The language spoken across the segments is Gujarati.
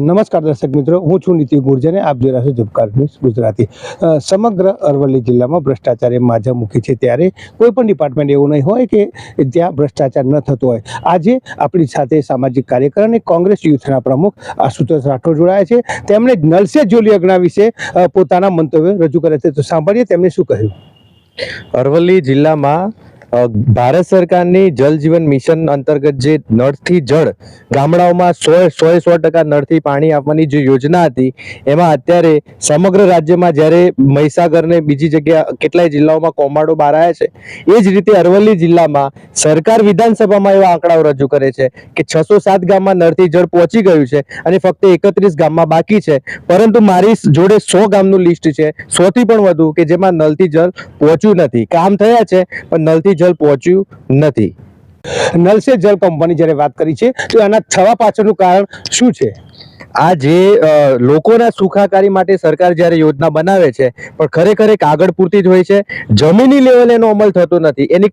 નમસ્કાર દર્શક મિત્રો, હું છું નીતિ ગુર્જર આપ જોઈ રહ્યા છો ઝબકાર ન્યૂઝ ગુજરાતી. સમગ્ર અરવલ્લી જિલ્લામાં ભ્રષ્ટાચારે માજા મૂકી છે ત્યારે કોઈ પણ ડિપાર્ટમેન્ટ એવું નહીં હોય કે ત્યાં ભ્રષ્ટાચાર ન થતો હોય. આજે આપણી સાથે સામાજિક કાર્યકર અને કોંગ્રેસ યુથના પ્રમુખ આશુતોષ રાઠોડ જોડાયા છે. તેમણે નલ સે જલ યોજના વિશે પોતાના મંતવ્ય રજૂ કર્યા છે. તો સાંભળીએ તેમણે શું કહ્યું. અરવલ્લી જિલ્લામાં ભારત સરકારની જલ જીવન મિશન અંતર્ગત જે નળથી જળ ગામડાઓમાં સો સો સો ટકા નળથી પાણી આપવાની જે યોજના હતી, એમાં અત્યારે સમગ્ર રાજ્યમાં જ્યારે મહીસાગર ને બીજી જગ્યા કેટલાય જિલ્લાઓમાં કોમાડો બહાર આવ્યા છે, એ જ રીતે અરવલ્લી જિલ્લામાં સરકાર વિધાનસભામાં એવા આંકડાઓ રજૂ કરે છે કે છસો સાત ગામમાં નળથી જળ પહોંચી ગયું છે અને ફક્ત એકત્રીસ ગામમાં બાકી છે, પરંતુ મારી જોડે સો ગામનું લિસ્ટ છે સો થી પણ વધુ કે જેમાં નલથી જળ પહોંચ્યું નથી. કામ થયા છે, પણ નલથી જળ પહોંચ્યું નથી. નલ સે જલ કંપની જ્યારે વાત કરી છે, તો એના થવા પાછળનું કારણ શું છે? આ જે લોકોના સુખાકારી માટે સરકાર જ્યારે યોજના બનાવે છે, પણ ખરેખર એક આગળ પૂરતી જ હોય છે, જમીની લેવલે એનો અમલ થતો નથી. એની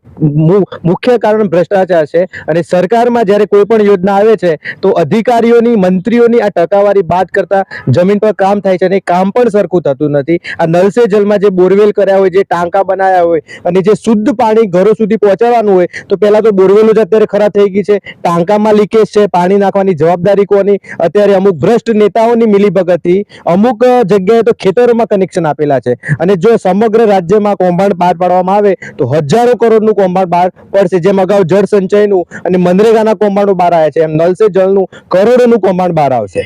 મુખ્ય કારણ ભ્રષ્ટાચાર છે અને સરકારમાં જ્યારે કોઈ પણ યોજના આવે છે, તો અધિકારીઓની, મંત્રીઓની આ ટકાવારી બાદ કરતા જમીન પર કામ થાય છે અને કામ પણ સરખું થતું નથી. આ નલસે જલમાં જે બોરવેલ કર્યા હોય, જે ટાંકા બનાવ્યા હોય અને જે શુદ્ધ પાણી ઘરો સુધી પહોંચાડવાનું હોય, તો પહેલા તો બોરવેલો જ અત્યારે ખરાબ થઈ ગઈ છે. ટાંકામાં લીકેજ છે, પાણી નાખવાની જવાબદારી કોની? અત્યારે અમુક ભ્રષ્ટ નેતાઓની મિલીભગતથી અમુક જગ્યાએ તો ખેતરોમાં કનેક્શન આપેલા છે. અને જો સમગ્ર રાજ્યમાં કૌભાંડ બહાર પાડવામાં આવે, તો હજારો કરોડનું કૌભાંડ બહાર પડશે. જેમ અગાઉ જળ સંચયનું અને મનરેગાના કૌભાંડો બહાર આવ્યા છે, એમ નલ જળનું કરોડોનું કૌભાંડ બહાર આવશે.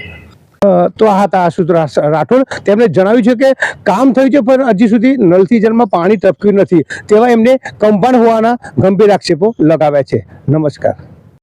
તો આ હતા આશુતોષ રાઠોડ. તેમણે જણાવ્યું છે કે કામ થયું છે, પણ હજી સુધી નલથી જળમાં પાણી ટપક્યું નથી. તેવા એમને કંપાણ હોવાના ગંભીર આક્ષેપો લગાવ્યા છે. નમસ્કાર.